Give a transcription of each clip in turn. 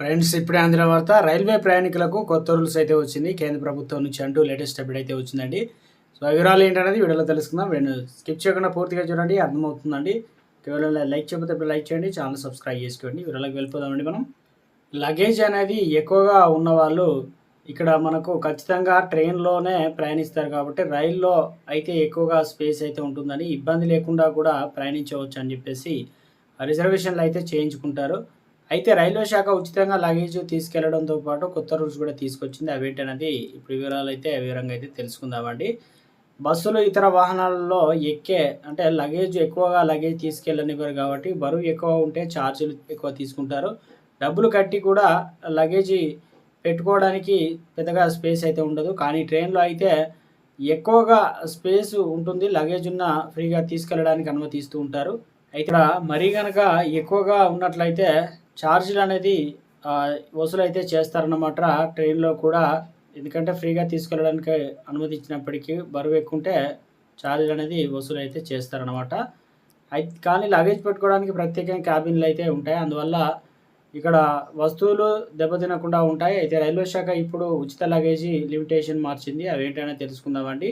Friends ఇప్పుడే అందిన వార్త రైల్వే ప్రయాణికులకు కొత్త రూల్స్ అయితే వచ్చింది. కేంద్ర ప్రభుత్వం నుంచి అంటూ లేటెస్ట్ అప్డేట్ అయితే వచ్చిందండి. సో వివరాలు ఏంటనేది వీడియోలో తెలుసుకుందాం. వీడు స్కిప్ చేయకుండా పూర్తిగా చూడండి అర్థమవుతుందండి. కేవలం లైక్ చేయకపోతే ఇప్పుడు లైక్ చేయండి ఛానల్ సబ్స్క్రైబ్ చేసుకోండి. వివరాలకు వెళ్ళిపోదామండి మనం. లగేజ్ అనేది ఎక్కువగా ఉన్న వాళ్ళు ఇక్కడ మనకు ఖచ్చితంగా ట్రైన్లోనే ప్రయాణిస్తారు కాబట్టి రైల్లో అయితే ఎక్కువగా స్పేస్ అయితే ఉంటుందని ఇబ్బంది లేకుండా కూడా ప్రయాణించవచ్చు అని చెప్పేసి రిజర్వేషన్లు అయితే చేయించుకుంటారు. అయితే రైల్వే శాఖ ఉచితంగా లగేజ్ తీసుకెళ్ళడంతో పాటు కొత్త రూల్స్ కూడా తీసుకొచ్చింది. అవేంటనేది ఇప్పుడు వివరాలు అయితే వివరంగా అయితే తెలుసుకుందామండి. బస్సులు ఇతర వాహనాలలో ఎక్కే అంటే లగేజ్ ఎక్కువగా లగేజ్ తీసుకెళ్ళనివ్వరు కాబట్టి బరువు ఎక్కువ ఉంటే ఛార్జీలు ఎక్కువ తీసుకుంటారు. డబ్బులు కట్టి కూడా లగేజీ పెట్టుకోవడానికి పెద్దగా స్పేస్ అయితే ఉండదు. కానీ ట్రైన్లో అయితే ఎక్కువగా స్పేస్ ఉంటుంది. లగేజ్ ఉన్న ఫ్రీగా తీసుకెళ్ళడానికి అనుమతిస్తూ ఉంటారు. అయితే ఇక్కడ మరీ కనుక ఎక్కువగా ఉన్నట్లయితే ఛార్జీలు అనేది వసూలైతే వసూలు అయితే చేస్తారన్నమాట. ట్రైన్లో కూడా ఎందుకంటే ఫ్రీగా తీసుకెళ్ళడానికి అనుమతి ఇచ్చినప్పటికీ బరువు ఎక్కుంటే ఛార్జీలు అనేది వసూలు అయితే చేస్తారనమాట అయితే కానీ లగేజ్ పెట్టుకోవడానికి ప్రత్యేకంగా క్యాబిన్లు అయితే ఉంటాయి. అందువల్ల ఇక్కడ వస్తువులు దెబ్బతినకుండా ఉంటాయి. అయితే రైల్వే శాఖ ఇప్పుడు ఉచిత లగేజీ లిమిటేషన్ మార్చింది. అవి ఏంటనే తెలుసుకుందామండి.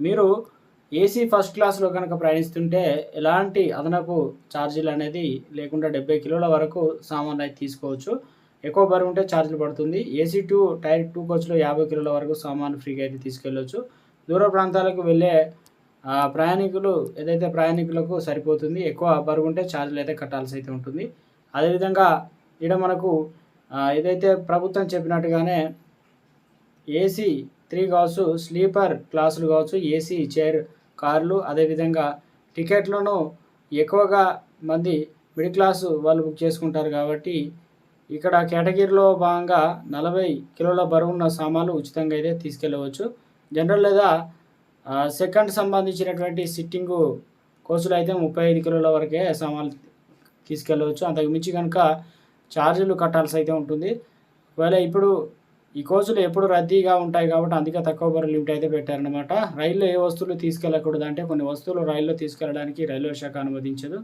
మీరు ఏసీ ఫస్ట్ క్లాస్లో కనుక ప్రయాణిస్తుంటే ఎలాంటి అదనపు ఛార్జీలు అనేది లేకుండా డెబ్బై కిలోల వరకు సామాన్లు అయితే తీసుకోవచ్చు. ఎక్కువ బరువు ఉంటే ఛార్జీలు పడుతుంది. ఏసీ టూ టైర్ టూ కోచ్లో యాభై కిలోల వరకు సామాను ఫ్రీగా అయితే తీసుకెళ్ళవచ్చు దూర ప్రాంతాలకు వెళ్ళే ప్రయాణికులు ఏదైతే ప్రయాణికులకు సరిపోతుంది ఎక్కువ బరువు ఉంటే ఛార్జీలు అయితే కట్టాల్సి అయితే ఉంటుంది. అదేవిధంగా ఇక్కడ మనకు ఏదైతే ప్రభుత్వం చెప్పినట్టుగానే ఏసీ త్రీ కావచ్చు స్లీపర్ క్లాసులు కావచ్చు ఏసీ చైర్ కార్లు అదేవిధంగా టికెట్లను ఎక్కువగా మంది మిడిల్ క్లాసు వాళ్ళు బుక్ చేసుకుంటారు కాబట్టి ఇక్కడ కేటగిరీలో భాగంగా నలభై కిలోల బరువున్న సామాన్లు ఉచితంగా అయితే తీసుకెళ్ళవచ్చు. జనరల్ లేదా సెకండ్ సంబంధించినటువంటి సిట్టింగు కోర్సులు అయితే ముప్పై ఐదు కిలోల వరకే సామాన్లు తీసుకెళ్ళవచ్చు. అంతకు మించి కనుక ఛార్జీలు కట్టాల్సి అయితే ఉంటుంది. ఒకవేళ ఇప్పుడు ఈ కోచులు ఎప్పుడు రద్దీగా ఉంటాయి కాబట్టి అందుకే తక్కువ బరువు లిమిట్ అయితే పెట్టారనమాట రైల్లో ఏ వస్తువులు తీసుకెళ్ళకూడదు అంటే కొన్ని వస్తువులు రైల్లో తీసుకెళ్ళడానికి రైల్వే శాఖ అనుమతించదు.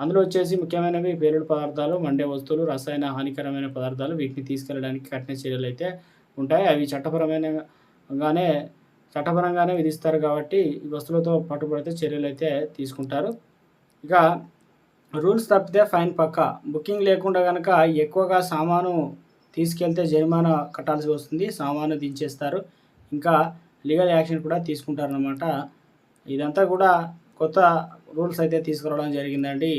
అందులో వచ్చేసి ముఖ్యమైనవి పేలుడు పదార్థాలు మండే వస్తువులు రసాయన హానికరమైన పదార్థాలు వీటిని తీసుకెళ్ళడానికి కఠిన చర్యలు అయితే ఉంటాయి. అవి చట్టపరమైనగానే చట్టపరంగానే విధిస్తారు కాబట్టి ఈ వస్తువులతో పట్టుబడితే చర్యలు అయితే తీసుకుంటారు. ఇక రూల్స్ తప్పితే ఫైన్ పక్క. బుకింగ్ లేకుండా కనుక ఎక్కువగా సామాను తీసుకెళ్తే జరిమానా కట్టాల్సి వస్తుంది సామాను దించేస్తారు. ఇంకా లీగల్ యాక్షన్ కూడా తీసుకుంటారనమాట ఇదంతా కూడా కొత్త రూల్స్ అయితే తీసుకురావడం జరిగిందండి.